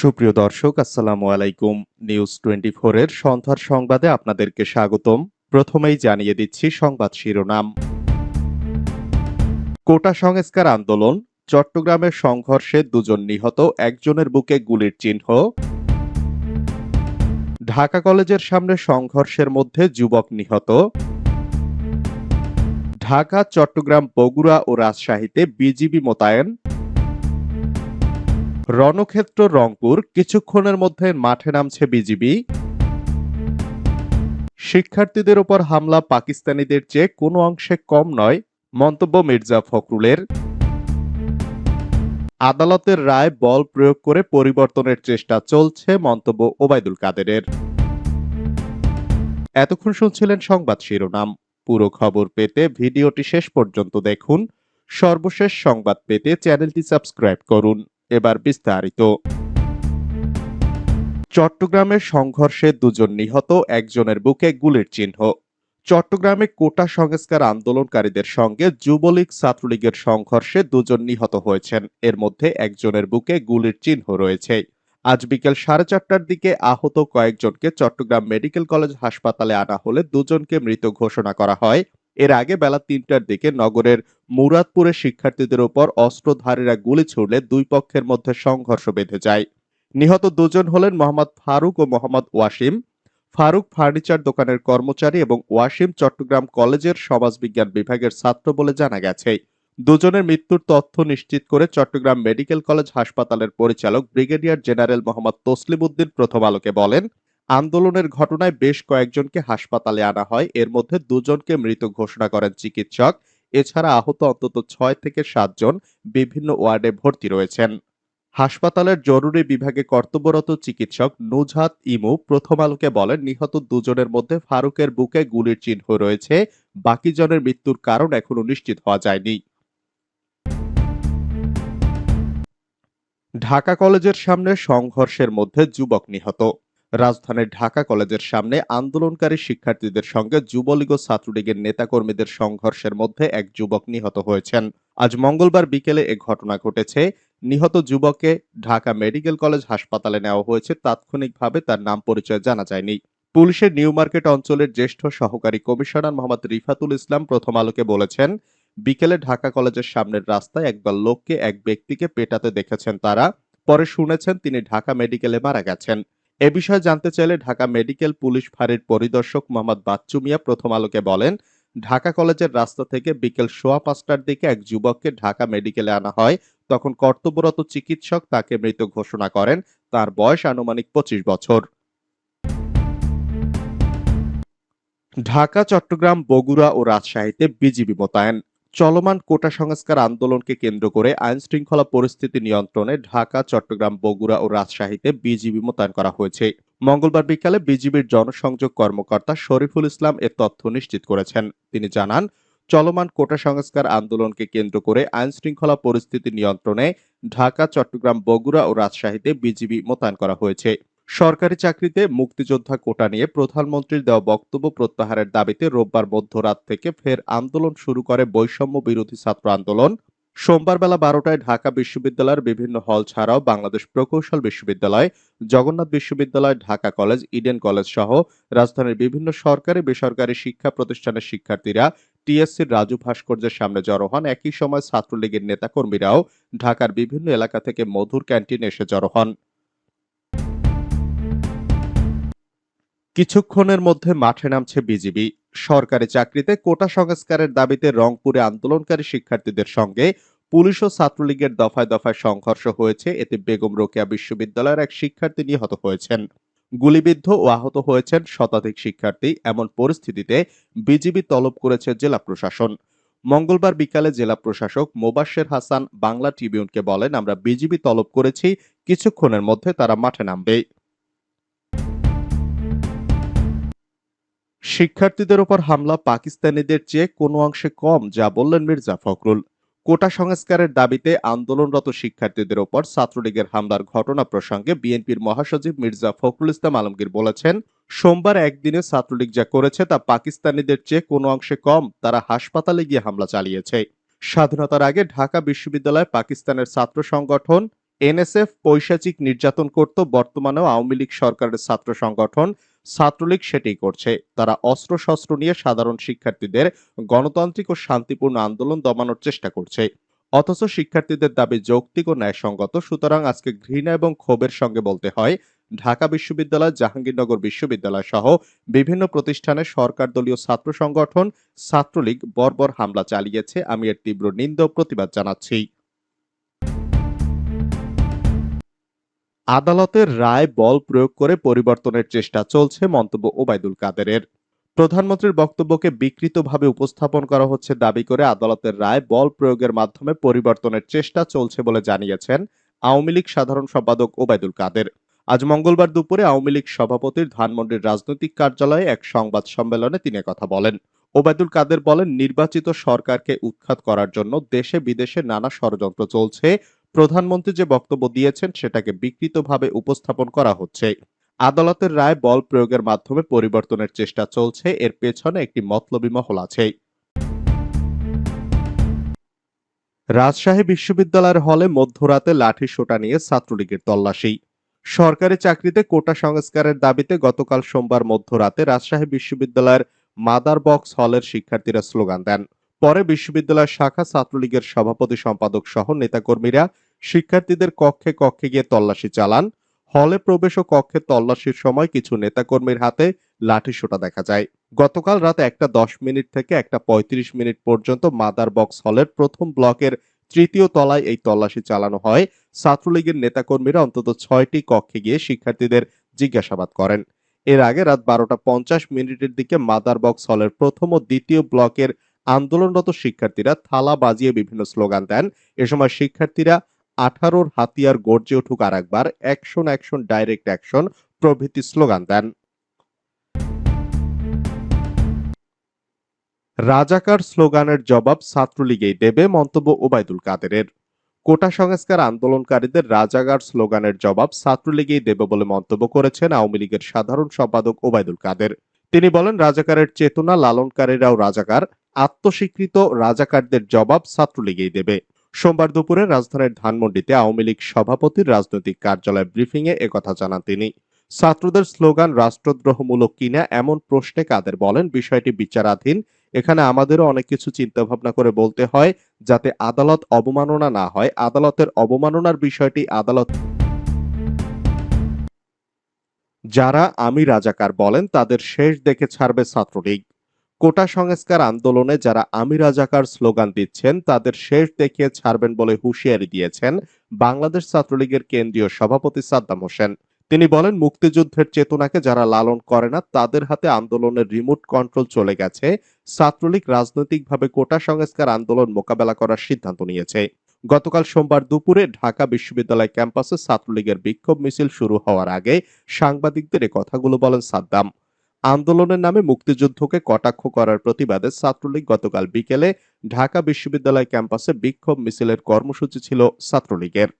সুপ্রিয় দর্শক, আসসালামু আলাইকুম। নিউজ টোয়েন্টি এর সন্ধ্যার সংবাদে আপনাদেরকে স্বাগতম। প্রথমেই জানিয়ে দিচ্ছি সংবাদ শিরোনাম। কোটা সংস্কার আন্দোলন, চট্টগ্রামের সংঘর্ষে দুজন নিহত, একজনের বুকে গুলির চিহ্ন। ঢাকা কলেজের সামনে সংঘর্ষের মধ্যে যুবক নিহত। ঢাকা, চট্টগ্রাম, বগুড়া ও রাজশাহীতে বিজিবি মোতায়েন। রণক্ষেত্র রংপুর কিছুক্ষণের মধ্যে মাঠে নামছে বিজিবি। শিক্ষার্থীদের ওপর হামলা পাকিস্তানিদের চেয়ে কোনো অংশে কম নয়, মন্তব্য মির্জা ফখরুলের। আদালতের রায় বল প্রয়োগ করে পরিবর্তনের চেষ্টা চলছে, মন্তব্য ওবায়দুল কাদেরের। এতক্ষণ শুনছিলেন সংবাদ শিরোনাম। পুরো খবর পেতে ভিডিওটি শেষ পর্যন্ত দেখুন। সর্বশেষ সংবাদ পেতে চ্যানেলটি সাবস্ক্রাইব করুন। এবার বিস্তারিত। চট্টগ্রামের সংঘর্ষে দুজন নিহত, একজনের বুকে গুলির চিহ্ন। চট্টগ্রামে কোটা সংস্কার আন্দোলনকারীদের সঙ্গে যুবলীগ ছাত্রলীগের সংঘর্ষে দুজন নিহত হয়েছেন। এর মধ্যে একজনের বুকে গুলির চিহ্ন রয়েছে। আজ বিকেল সাড়ে চারটার দিকে আহত কয়েকজনকে চট্টগ্রাম মেডিকেল কলেজ হাসপাতালে আনা হলে দুজনকে মৃত ঘোষণা করা হয়। এর আগে বেলা তিনটার দিকে নগরের মুরাদপুরে শিক্ষার্থীদের উপর অস্ত্রধারীরা গুলি ছুড়লে দুই পক্ষের মধ্যে সংঘর্ষ বেঁধে যায়। নিহত দুজন হলেন মোহাম্মদ ফারুক ও মোহাম্মদ ওয়াসিম। ফারুক ফার্নিচার দোকানের কর্মচারী এবং ওয়াসিম চট্টগ্রাম কলেজের সমাজবিজ্ঞান বিভাগের ছাত্র বলে জানা গেছে। দুজনের মৃত্যুর তথ্য নিশ্চিত করে চট্টগ্রাম মেডিকেল কলেজ হাসপাতালের পরিচালক ব্রিগেডিয়ার জেনারেল মোহাম্মদ তসলিম উদ্দিন প্রথম আলোকে বলেন আন্দোলনের ঘটনায় বেশ কয়েকজনকে হাসপাতালে আনা হয়। এর মধ্যে দুজনকে মৃত ঘোষণা করেন চিকিৎসক। এছাড়া আহত অন্তত ছয় থেকে সাতজন বিভিন্ন ওয়ার্ডে ভর্তি রয়েছেন। হাসপাতালের জরুরি বিভাগে কর্তব্যরত চিকিৎসক নুজহাত ইমু প্রথম আলোকে বলেন, নিহত দুজনের মধ্যে ফারুকের বুকে গুলির চিহ্ন রয়েছে। বাকি জনের মৃত্যুর কারণ এখনও নিশ্চিত হওয়া যায়নি। ঢাকা কলেজের সামনে সংঘর্ষের মধ্যে যুবক নিহত। রাজধানীর ঢাকা কলেজের সামনে আন্দোলনকারী শিক্ষার্থীদের সঙ্গে যুবলীগ ও ছাত্রলীগের নেতাকর্মীদের সংঘর্ষের মধ্যে এক যুবক নিহত হয়েছেন। আজ মঙ্গলবার বিকেলে এ ঘটনা ঘটেছে। নিহত যুবককে ঢাকা মেডিকেল কলেজ হাসপাতালে নেওয়া হয়েছে। তাৎক্ষণিকভাবে তার নাম পরিচয় জানা যায়নি। পুলিশের নিউ মার্কেট অঞ্চলের জ্যেষ্ঠ সহকারী কমিশনার মোহাম্মদ রিফাতুল ইসলাম প্রথম আলোকে বলেছেন, বিকেলে ঢাকা কলেজের সামনের রাস্তায় একদল লোককে এক ব্যক্তিকে পেটাতে দেখেছেন তারা। পরে শুনেছেন তিনি ঢাকা মেডিকেলে মারা গেছেন। এ বিষয়ে জানতে চাইলে ঢাকা মেডিকেল পুলিশ ফাঁড়ির পরিদর্শক মোহাম্মদ বাচ্চু মিয়া প্রথম আলোকে বলেন, ঢাকা কলেজের রাস্তা থেকে বিকেল সোয়া পাঁচটার দিকে এক যুবককে ঢাকা মেডিকেলে আনা হয়। তখন কর্তব্যরত চিকিৎসক তাকে মৃত ঘোষণা করেন। তার বয়স আনুমানিক পঁচিশ বছর। ঢাকা, চট্টগ্রাম, বগুড়া ও রাজশাহীতে বিজিবি মোতায়েন। চলমান কোটা সংস্কার আন্দোলনকে কেন্দ্র করে আইন শৃঙ্খলা পরিস্থিতি নিয়ন্ত্রণে ঢাকা, চট্টগ্রাম, বগুড়া ও রাজশাহীতে বিজিবি মোতায়েন করা হয়েছে। মঙ্গলবার বিকালে বিজিবির জনসংযোগ কর্মকর্তা শরীফুল ইসলাম এ তথ্য নিশ্চিত করেছেন। তিনি জানান, চলমান কোটা সংস্কার আন্দোলনকে কেন্দ্র করে আইন শৃঙ্খলা পরিস্থিতি নিয়ন্ত্রণে ঢাকা, চট্টগ্রাম, বগুড়া ও রাজশাহীতে বিজিবি মোতায়েন করা হয়েছে। সরকারি চাকরিতে মুক্তিযোদ্ধা কোটা নিয়ে প্রধানমন্ত্রীর দেওয়া বক্তব্য প্রত্যাহারের দাবিতে রোববার মধ্যরাত থেকে ফের আন্দোলন শুরু করে বৈষম্য বিরোধী ছাত্র আন্দোলন। সোমবার বেলা বারোটায় ঢাকা বিশ্ববিদ্যালয়ের বিভিন্ন হল ছাড়াও বাংলাদেশ প্রকৌশল বিশ্ববিদ্যালয়, জগন্নাথ বিশ্ববিদ্যালয়, ঢাকা কলেজ, ইডেন কলেজ সহ রাজধানীর বিভিন্ন সরকারি বেসরকারি শিক্ষা প্রতিষ্ঠানের শিক্ষার্থীরা টিএসসির রাজু ভাস্কর্যের সামনে জড়ো হন। একই সময় ছাত্রলীগের নেতাকর্মীরাও ঢাকার বিভিন্ন এলাকা থেকে মধুর ক্যান্টিনে এসে জড়ো হন। কিছুক্ষণের মধ্যে মাঠে নামছে বিজিবি। সরকারি চাকরিতে কোটা সংস্কারের দাবিতে রংপুরে আন্দোলনকারী শিক্ষার্থীদের সঙ্গে পুলিশ ও ছাত্রলীগের দফায় দফায় সংঘর্ষ হয়েছে। এতে বেগম রোকেয়া বিশ্ববিদ্যালয়ের এক শিক্ষার্থী নিহত হয়েছেন। গুলিবিদ্ধ ও আহত হয়েছেন শতাধিক শিক্ষার্থী। এমন পরিস্থিতিতে বিজিবি তলব করেছে জেলা প্রশাসন। মঙ্গলবার বিকালে জেলা প্রশাসক মোবাশ্বের হাসান বাংলা ট্রিবিউনকে বলেন, আমরা বিজিবি তলব করেছি, কিছুক্ষণের মধ্যে তারা মাঠে নামবে। শিক্ষার্থীদের ওপর হামলা পাকিস্তানিদের চেয়ে কোনো অংশে কম, যা বললেন মির্জা ফখরুল। কোটা সংস্কারের দাবিতে আন্দোলনরত শিক্ষার্থীদের ওপর ছাত্রলীগের হামলার ঘটনা প্রসঙ্গে বিএনপির মহাসচিব মির্জা ফখরুল ইসলাম আলমগীর বলেছেন, সোমবার একদিনে ছাত্রলীগ যা করেছে তা পাকিস্তানিদের চেয়ে কোনো অংশে কম, তারা হাসপাতালে গিয়ে হামলা চালিয়েছে। স্বাধীনতার আগে ঢাকা বিশ্ববিদ্যালয়ে পাকিস্তানের ছাত্র সংগঠন এনএসএফ পৈশাচিক নির্যাতন করত, বর্তমানেও আওয়ামী লীগ সরকারের ছাত্র সংগঠন ছাত্রলীগ সেটাই করছে। তারা অস্ত্র শস্ত্র নিয়ে সাধারণ শিক্ষার্থীদের গণতান্ত্রিক ও শান্তিপূর্ণ আন্দোলন দমানোর চেষ্টা করছে। অথচ শিক্ষার্থীদের দাবি যৌক্তিক ও ন্যায়সঙ্গত। সুতরাং আজকে ঘৃণা এবং ক্ষোভের সঙ্গে বলতে হয়, ঢাকা বিশ্ববিদ্যালয়, জাহাঙ্গীরনগর বিশ্ববিদ্যালয় সহ বিভিন্ন প্রতিষ্ঠানে সরকার দলীয় ছাত্র সংগঠন ছাত্রলীগ বর্বর হামলা চালিয়েছে। আমি এর তীব্র নিন্দ প্রতিবাদ জানাচ্ছি। আদালতের রায় বল প্রয়োগ করে পরিবর্তনের চেষ্টা চলছে মন্তব্য ওবায়দুল কাদেরের। প্রধানমন্ত্রীর বক্তব্যকে বিকৃতভাবে উপস্থাপন করা হচ্ছে দাবি করে আদালতের রায় বল প্রয়োগের মাধ্যমে পরিবর্তনের চেষ্টা চলছে বলে জানিয়েছেন আওয়ামী লীগ সাধারণ সম্পাদক ওবায়দুল কাদের। আজ মঙ্গলবার দুপুরে আওয়ামী লীগ সভাপতির ধানমন্ডির রাজনৈতিক কার্যালয়ে এক সংবাদ সম্মেলনে তিনি কথা বলেন। ওবায়দুল কাদের বলেন, নির্বাচিত সরকারকে উৎখাত করার জন্য দেশে বিদেশে নানা ষড়যন্ত্র চলছে প্রধানমন্ত্রী যে বক্তব্য দিয়েছেন সেটাকে বিকৃতভাবে উপস্থাপন করা হচ্ছে। আদালতের রায় বল প্রয়োগের মাধ্যমে পরিবর্তনের চেষ্টা চলছে, এর পেছনে একটি মতলবী মহল আছে। রাজশাহী বিশ্ববিদ্যালয়ের হলে মধ্যরাতে লাঠি সোটা নিয়ে ছাত্রলীগের তল্লাশি। সরকারি চাকরিতে কোটা সংস্কারের দাবিতে গতকাল সোমবার মধ্যরাতে রাজশাহী বিশ্ববিদ্যালয়ের মাদার বক্স হলের শিক্ষার্থীরা স্লোগান দেন। পরে বিশ্ববিদ্যালয় শাখা ছাত্রলীগের সভাপতি সম্পাদক সহ নেতাকর্মীরা শিক্ষার্থীদের কক্ষে কক্ষে গিয়ে তল্লাশি চালান। হলে প্রবেশ ও কক্ষে তল্লাশির সময় কিছু নেতাকর্মীর হাতে লাঠিসোঁটা দেখা যায়। গতকাল রাত একটা দশ মিনিট থেকে একটা পঁয়ত্রিশ মিনিট পর্যন্ত মাদার বক্স হলের প্রথম ব্লকের তৃতীয় তলায় এই তল্লাশি চালানো হয়। ছাত্রলীগের নেতাকর্মীরা অন্তত ছয়টি কক্ষে গিয়ে শিক্ষার্থীদের জিজ্ঞাসাবাদ করেন। এর আগে রাত বারোটা পঞ্চাশ মিনিটের দিকে মাদার বক্স হলের প্রথম ও দ্বিতীয় ব্লকের আন্দোলনরত শিক্ষার্থীরা থালা বাজিয়ে বিভিন্ন স্লোগান দেন। এ সময় শিক্ষার্থীরা আঠারোর হাতিয়ার গর্জে উঠুক আর একবার অ্যাকশন অ্যাকশন, ডাইরেক্ট অ্যাকশন প্রভৃতি স্লোগান দেন। রাজাকার স্লোগানের জবাব ছাত্রলীগেই দেবে মন্তব্য ওবায়দুল কাদেরের। কোটা সংস্কার আন্দোলনকারীদের রাজাকার স্লোগানের জবাব ছাত্রলীগেই দেবে বলে মন্তব্য করেছেন আওয়ামী লীগের সাধারণ সম্পাদক ওবায়দুল কাদের। তিনি বলেন, রাজাকারের চেতনা লালনকারীরাও রাজাকার আত্মস্বীকৃত রাজাকারদের জবাব ছাত্রলীগেই দেবে। সোমবার দুপুরে রাজধানীর ধানমন্ডিতে আওয়ামী লীগ সভাপতির রাজনৈতিক কার্যালয় ব্রিফিং এ একথা জানান তিনি। ছাত্রদের স্লোগান, রাষ্ট্রদ্রোহমূলক কিনা এমন প্রশ্নে কাদের বলেন? বিষয়টি বিচারাধীন। এখানে আমাদেরও অনেক কিছু চিন্তা ভাবনা করে বলতে হয়, যাতে আদালত অবমাননা না হয়। আদালতের অবমাননার বিষয়টি আদালত যারা আমি রাজাকার বলেন, তাদের শেষ দেখে ছাড়বে ছাত্রলীগ। কোটা সংস্কার আন্দোলনে যারা আমি রাজাকার স্লোগান দিচ্ছেন, তাদের শেষ দেখিয়ে ছাড়বেন বলে হুঁশিয়ারি দিয়েছেন বাংলাদেশ ছাত্রলীগের কেন্দ্রীয় সভাপতি সাদ্দাম হোসেন। তিনি বলেন, মুক্তিযুদ্ধের চেতনাকে যারা লালন করে না, তাদের হাতে আন্দোলনের রিমোট কন্ট্রোল চলে গেছে। ছাত্রলীগ রাজনৈতিকভাবে কোটা সংস্কার আন্দোলন মোকাবেলা করার সিদ্ধান্ত নিয়েছে। গতকাল সোমবার দুপুরে ঢাকা বিশ্ববিদ্যালয় ক্যাম্পাসে ছাত্রলীগের বিক্ষোভ মিছিল শুরু হওয়ার আগে সাংবাদিকদের কথাগুলো বলেন সাদ্দাম। আন্দোলনের নামে মুক্তিযুদ্ধকে কটাক্ষ করার প্রতিবাদে ছাত্রলীগ গতকাল বিকেলে ঢাকা বিশ্ববিদ্যালয় ক্যাম্পাসে বিক্ষোভ মিছিলের কর্মসূচি ছিল ছাত্রলীগের।